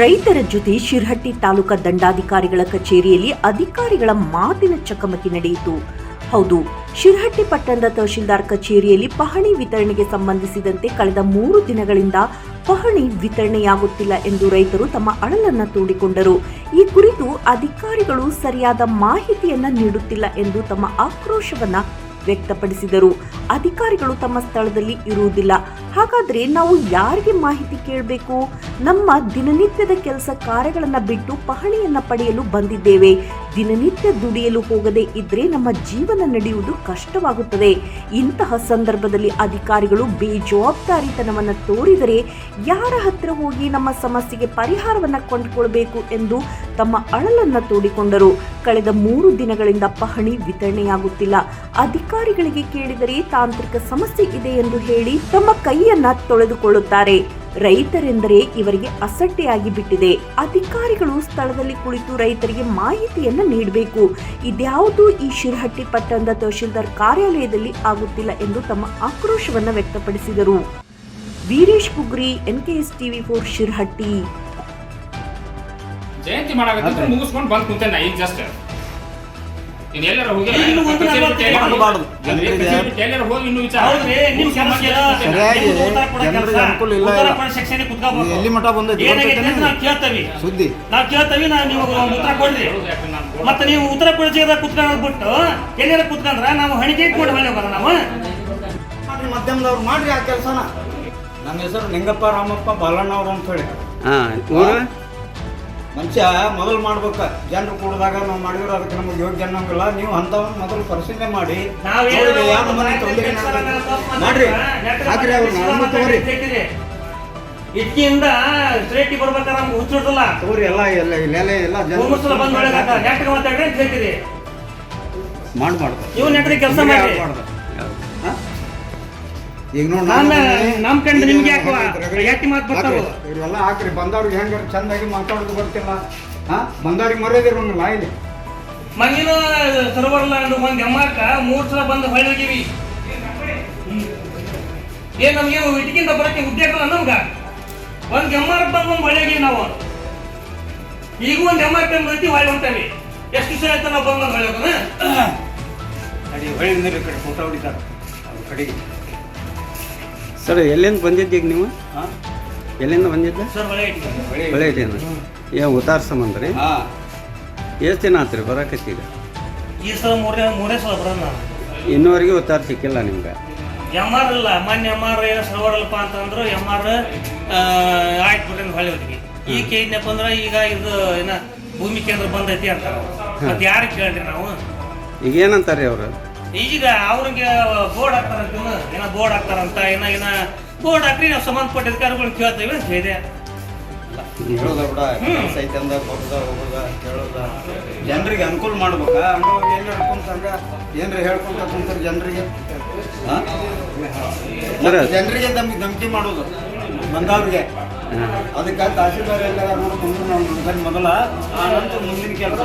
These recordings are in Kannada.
ರೈತರ ಜೊತೆ ಶಿರಹಟ್ಟಿ ತಾಲೂಕಾ ದಂಡಾಧಿಕಾರಿಗಳ ಕಚೇರಿಯಲ್ಲಿ ಅಧಿಕಾರಿಗಳ ಮಾತಿನ ಚಕಮಕಿ ನಡೆಯಿತು. ಹೌದು, ಶಿರಹಟ್ಟಿ ಪಟ್ಟಣದ ತಹಶೀಲ್ದಾರ್ ಕಚೇರಿಯಲ್ಲಿ ಪಹಣಿ ವಿತರಣೆಗೆ ಸಂಬಂಧಿಸಿದಂತೆ ಕಳೆದ ಮೂರು ದಿನಗಳಿಂದ ಪಹಣಿ ವಿತರಣೆಯಾಗುತ್ತಿಲ್ಲ ಎಂದು ರೈತರು ತಮ್ಮ ಅಳಲನ್ನ ತೋಡಿಕೊಂಡರು. ಈ ಕುರಿತು ಅಧಿಕಾರಿಗಳು ಸರಿಯಾದ ಮಾಹಿತಿಯನ್ನ ನೀಡುತ್ತಿಲ್ಲ ಎಂದು ತಮ್ಮ ಆಕ್ರೋಶವನ್ನ ವ್ಯಕ್ತಪಡಿಸಿದರು. ಅಧಿಕಾರಿಗಳು ತಮ್ಮ ಸ್ಥಳದಲ್ಲಿ ಇರುವುದಿಲ್ಲ. ಹಾಗಾದ್ರೆ ನಾವು ಯಾರಿಗೆ ಮಾಹಿತಿ ಕೇಳಬೇಕು? ನಮ್ಮ ದಿನನಿತ್ಯದ ಕೆಲಸ ಕಾರ್ಯಗಳನ್ನು ಬಿಟ್ಟು ಪಹಣಿಯನ್ನ ಪಡೆಯಲು ಬಂದಿದ್ದೇವೆ. ದಿನನಿತ್ಯ ದುಡಿಯಲು ಹೋಗದೆ ಇದ್ರೆ ನಮ್ಮ ಜೀವನ ನಡೆಯುವುದು ಕಷ್ಟವಾಗುತ್ತದೆ. ಇಂತಹ ಸಂದರ್ಭದಲ್ಲಿ ಅಧಿಕಾರಿಗಳು ಬೇಜವಾಬ್ದಾರಿತನವನ್ನು ತೋರಿದರೆ ಯಾರ ಹತ್ರ ಹೋಗಿ ನಮ್ಮ ಸಮಸ್ಯೆಗೆ ಪರಿಹಾರವನ್ನು ಕೊಂಡುಕೊಳ್ಬೇಕು ಎಂದು ತಮ್ಮ ಅಳಲನ್ನು ತೋಡಿಕೊಂಡರು. ಕಳೆದ ಮೂರು ದಿನಗಳಿಂದ ಪಹಣಿ ವಿತರಣೆಯಾಗುತ್ತಿಲ್ಲ. ಅಧಿಕಾರಿಗಳಿಗೆ ಕೇಳಿದರೆ ತಾಂತ್ರಿಕ ಸಮಸ್ಯೆ ಇದೆ ಎಂದು ಹೇಳಿ ತಮ್ಮ ಕೈಯನ್ನ ತೊಳೆದುಕೊಳ್ಳುತ್ತಾರೆ. ರೈತರೆಂದರೆ ಇವರಿಗೆ ಅಸಡ್ಡೆಯಾಗಿ ಬಿಟ್ಟಿದೆ ಅಧಿಕಾರಿಗಳು ಸ್ಥಳದಲ್ಲಿ ಕುಳಿತು ರೈತರಿಗೆ ಮಾಹಿತಿಯನ್ನ ನೀಡಬೇಕು. ಇದ್ಯಾವುದೂ ಈ ಶಿರಹಟ್ಟಿ ಪಟ್ಟಣದ ತಹಶೀಲ್ದಾರ್ ಕಾರ್ಯಾಲಯದಲ್ಲಿ ಆಗುತ್ತಿಲ್ಲ ಎಂದು ತಮ್ಮ ಆಕ್ರೋಶವನ್ನ ವ್ಯಕ್ತಪಡಿಸಿದರು. Veeresh Kugri NKS TV four Shirahatti. ಜಯಂತಿ ಮಾಡಾಕತ್ತಿದ್ರೆ ಮುಗಿಸ್ಕೊಂಡು ಬಂದು ಕುಂತೇನೆ ಈಗ ಜಸ್ಟ್ ಇನ್ನು ಎಲ್ಲಾರ ಹೋಗಿ ಇನ್ನು ಒಂದು ನಲವತ್ತು ಮಾಡಬಾರ್ದು. ಎಲ್ಲಾರ ಹೋಗಿ ಇನ್ನು ವಿಚಾರ. ಹೌದ್ರಿ ನಿಮ್ ಸಮಸ್ಯೆ ಸರಿಯಾಗಿ ನಿಮ್ಗೆ ಉತ್ತರ ಕೊಡೋ ಜನರಿಗೆ ಕೆಲ್ಸ. ಅನುಕೂಲ ಇಲ್ಲ ಉತ್ತರ ಇಲ್ಲ. ಕೊಡೋ ಸೆಕ್ಷನ್ಗೆ ಕುತ್ಕೋಬೇಕು. ಎಲ್ಲಿ ಮಠ ಬಂದೈತಿ ಏನಾಗೈತೆ ಅಂತ ನಾವು ಕೇಳ್ತೇವಿ. ಸುದ್ದಿ. ನಾವು ಕೇಳ್ತೇವಿ ನಾವು ನೀವು ಉತ್ತರ ಕೊಡ್ರಿ. ಮತ್ತೆ ನೀವು ಉತ್ತರ ಕೊಡಿ ಕುತ್ಕೊಂಡ್ ಬಿಟ್ಟು ಎಲ್ಲಾರ ಕುತ್ಕೊಂಡ್ರ? ನಾವು ಹಣಿಗೆ ಕೊಡ್ ಹೊಳೆ ಹೋಗೋಣ ನಾವು. ಮಾಡ್ರಿ ಮಧ್ಯಮದವ್ರು ಮಾಡ್ರಿ ಆ ಕೆಲ್ಸನ. ನಮ್ಮ ಹೆಸರು ನಿಂಗಪ್ಪ ರಾಮಪ್ಪ ಬಾಲಣ್ಣ ಅವ್ರು ಅಂತ ಹೇಳಿ. ಹಾ ಊರು? ಮನುಷ್ಯ ಮೊದಲು ಮಾಡ್ಬೇಕ. ಜನರು ಕೂಡಿದಾಗ ನಾವು ಮಾಡಿದ್ರೆ ಅದಕ್ಕೆ ನಮಗೆ ಯೋಗ್ಯ ಅನ್ನೋಂಗಿಲ್ಲ. ನೀವು ಅಂಥವನ್ನ ಮೊದಲು ಪರಿಶೀಲನೆ ಮಾಡಿ. ಯಾವ ಮನೆ ತೊಂದರೆ ಮಾಡ್ರಿ. ಹಾಕ್ರಿ ಅವ್ರು ನಮ್ಮ ತಗೋರಿ. ಇಟ್ಟಿಯಿಂದ ಸ್ಟ್ರೇಟಿ ಬರ್ಬೇಕಾದ್ರೆ ನಮ್ಗೆ ಹುಚ್ಚಿಡ್ದಲ್ಲ ತಗೋರಿ ಎಲ್ಲ ಎಲ್ಲ ಇಲ್ಲ ಎಲ್ಲ ಜನ ಬಂದ್ ಮಾಡಿ ನೆಟ್ಗೆ ಮಾತಾಡ್ರಿ ಅಂತ ಹೇಳ್ತೀರಿ. ಮಾಡ್ಬಾರ್ದು ನೀವು ನೆಟ್ರಿ ಕೆಲಸ ಮಾಡಿ ಈಗ ನೋಡಿ ನಾನು ನಮ್ಮ ಕಂಡು ನಿಮ್ಗೆ ಯಾಕೋ ಯಾಕೆ ಮಾತು ಬರ್ತಾವ? ಇವೆಲ್ಲ ಹಾಕ್ರಿ. ಬಂದವ್ರಿಗೆ ಹೆಂಗ ಚಂದಾಗಿ ಮಾತಾಡೋದು ಬರ್ತಿಲ್ಲ. ಹಾ? ಬಂದವ್ರಿಗೆ ಮರ್ಯಾದಿರೋಂಗಿಲ್ಲ ಇಲ್ಲಿ. ಮಗಿನ ಸರ್ವರ್ ಲ್ಯಾಂಡ್ ಒಂದು ಎಮ್ಮಕ್ಕ ಮೂರು ಸಲ ಬಂದು ಹೊಳ್ಳಿ ಹೋಗಿವಿ. ಏನ್ ನಮ್ಗೆ ಇಟ್ಕಿಂದ ಬರಕ್ಕೆ ಉದ್ಯೋಗ ನಮಗೆ. ಒಂದು ಎಮ್ಮರ್ ಬಂದು ಒಂದ್ ಹೊಳ್ಳಿ ಹೋಗಿವಿ ನಾವು. ಈಗ ಒಂದು ಎಮ್ಮರ್ ಬಂದು ಐತಿ ಹೊಳ್ಳಿ ಹೊಂಟೇವಿ. ಎಷ್ಟು ದಿವಸ ಆಯ್ತು ನಾವು ಬಂದು ಹೊಳ್ಳಿ ಹೋಗೋಣ ಅಡಿ ಹೊಳಿ ನೀರು ಕಡೆ ಫೋಟೋ ಹೊಡಿತಾರೆ ಅವ್ರ ಕಡೆಗೆ. ಸರ್ ಎಲ್ಲಿಂದ ಬಂದಿದ್ದೀಗ ನೀವು? ಹಾ? ಎಲ್ಲಿಂದ ಬಂದಿದ್ದ? ಒಳ್ಳೆ ಇದೆಯಾ ಏ ಉತ್ತಾರ ಸಂಬಂಧ ರೀ? ಹಾ. ಎಷ್ಟು ದಿನ ಆತ್ರಿ ಬರಾಕತ್ತೀಗ ಈ ಸಲ ಮೂರನೇ ಮೂರೇ ಸಲ ಬರೋಣ ನಾವು ಇನ್ನೂವರೆಗೆ ಉತ್ತಾರ ಸಿಕ್ಕಿಲ್ಲ ನಿಮ್ಗೆ? ಎಂ ಆರ್ ಇಲ್ಲ. ಮೊನ್ನೆ ಎಂ ಆರ್ ಏನೋ ಸರ್ವರ್ ಅಲ್ಲಪ್ಪ ಅಂತಂದ್ರು ಎಂ ಆರ್ ಆಯ್ತು ಬಿಡ್ರಿ ಹೊಳ್ಳಿ ಹೋದ್ವಿ. ಈಗ ಕೇಳಿದ್ನಪ್ಪ ಅಂದ್ರೆ ಈಗ ಇದು ಏನ ಭೂಮಿ ಕೇಂದ್ರ ಬಂದೈತಿ ಅಂತ ಮತ್ತೆ ಯಾರಿಗೆ ಕೇಳ್ರಿ ನಾವು? ಈಗ ಏನಂತಾರೆ ಅವರು? ಈಗ ಅವ್ರಿಗೆ ಬೋರ್ಡ್ ಹಾಕ್ತಾರಂತ ಏನ ಏನೋ ಬೋರ್ಡ್ ಹಾಕ್ತಾರಂತ ಏನೋ ಏನೋ? ಬೋರ್ಡ್ ಹಾಕ್ರಿ ನಾವು ಸಂಬಂಧಪಟ್ಟ ಅಧಿಕಾರಿಗಳು ಕೇಳ್ತೇವೆ ಅಂತ ಹೇಳಿದೆ ಹೇಳೋದ ಬಿಡ ಕೆಲಸ ಐತೆ ಅಂದ ಬರೋದ ಹೋಗೋದ ಕೇಳೋದ. ಜನರಿಗೆ ಅನುಕೂಲ ಮಾಡ್ಬೇಕಾ? ಅನ್ನೋ ಏನು ಏನ್ರ ಹೇಳ್ಕೊಂತ ಕುಂತಾರ ಜನರಿಗೆ. ಜನರಿಗೆ ನಮ್ಗೆ ಧಮಕಿ ಮಾಡೋದು ಬಂದವ್ರಿಗೆ. ಅದಕ್ಕೆ ತಹಸೀಲ್ದಾರ್ ಎಲ್ಲ ನೋಡ್ಕೊಂಡು ನಾವು ನೋಡ್ಕೊಂಡು ಮೊದಲ ಆ ನಂತರ ಮುಂದಿನ ಕೆಲಸ.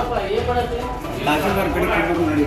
ತಹಸೀಲ್ದಾರ್ ಕಡೆ ಕೇಳಬೇಕು ನೋಡಿ.